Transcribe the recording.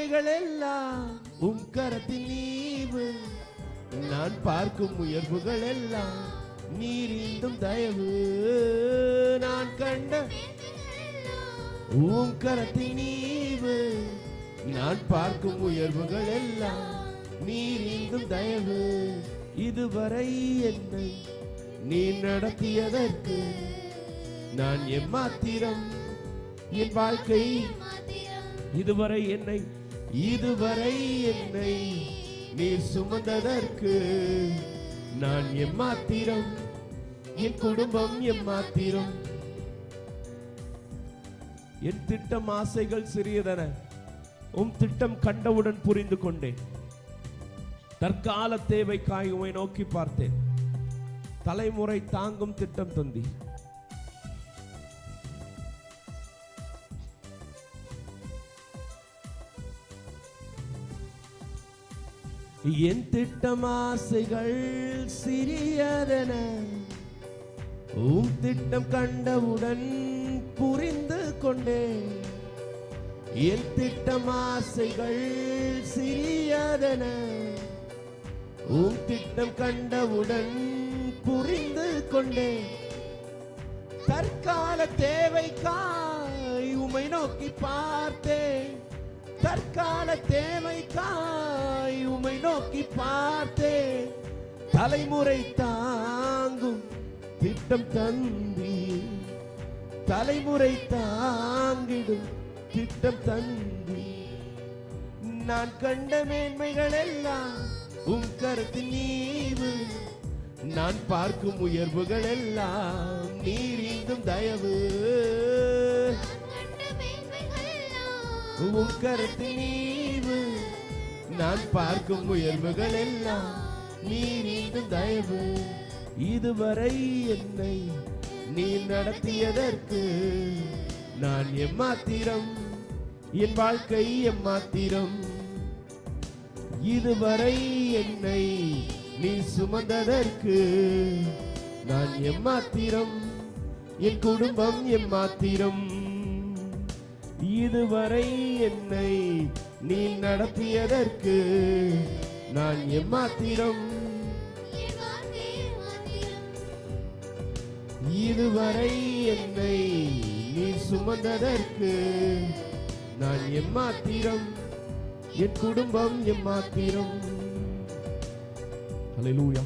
மேன்மைகள் எல்லாம் உம் கரத்தில் நீவு. நான் பார்க்கும் உயர்வுகள் எல்லாம் நீர் இந்தும் தயவு. நான் கண்ட உம் கரத்தில் நீவு. நான் பார்க்கும் உயர்வுகள் எல்லாம் நீர் இந்தும் தயவு. இதுவரை என்னை நீ நடத்தியதற்கு நான் எம்மாத்திரம்? என் வாழ்க்கை இதுவரை என்னை இதுவரை என்னை நீ சுமந்ததற்கு நான் எம்மாத்திரம் என் குடும்பம் எம்மாத்திரம். என் திட்டம் ஆசைகள் சிறியதன உம் திட்டம் கண்டவுடன் புரிந்து கொண்டேன். தற்கால தேவைக்காய் உமை நோக்கி பார்த்தேன். தலைமுறை தாங்கும் திட்டம் தந்தி. என் திட்டமாசைகள் சிறியதென உம் திட்டம் கண்டவுடன் புரிந்து கொண்டேன். என் திட்டமாசைகள் சிறியதென உம் திட்டம் கண்டவுடன் புரிந்து கொண்டேன். தற்கால தேவைக்காய் உமை நோக்கி பார்த்தேன். தற்கால தேவைக்காய் நோக்கி பார்த்தேன். தலைமுறை தாங்கும் திட்டம் தந்தி தலைமுறை தாங்கிடும் திட்டம் தந்தி நான் கண்ட மேன்மைகள் எல்லாம் உம் கருத்தில் நீவு. நான் பார்க்கும் உயர்வுகள் எல்லாம் நீர் இங்கும் தயவு. உம் கருத்தில் நீவு. நான் பார்க்கும் உயர்வுகள் எல்லாம் நீர் இங்கும் தயவு. இதுவரை என்னை நீ நடத்தியதற்கு நான் எம்மாத்திரம் என் வாழ்க்கை எம்மாத்திரம். இதுவரை என்னை நீ சுமந்ததற்கு நான் எம்மாத்திரம் என் குடும்பம் எம்மாத்திரம். இதுவரை என்னை நீ நடத்தியதற்கு நான் எம்மாத்திரம் இதுவரை என்னை நீ சுமந்ததற்கு நான் எம்மாத்திரம் என் குடும்பம் எம்மாத்திரம் ஹalleluya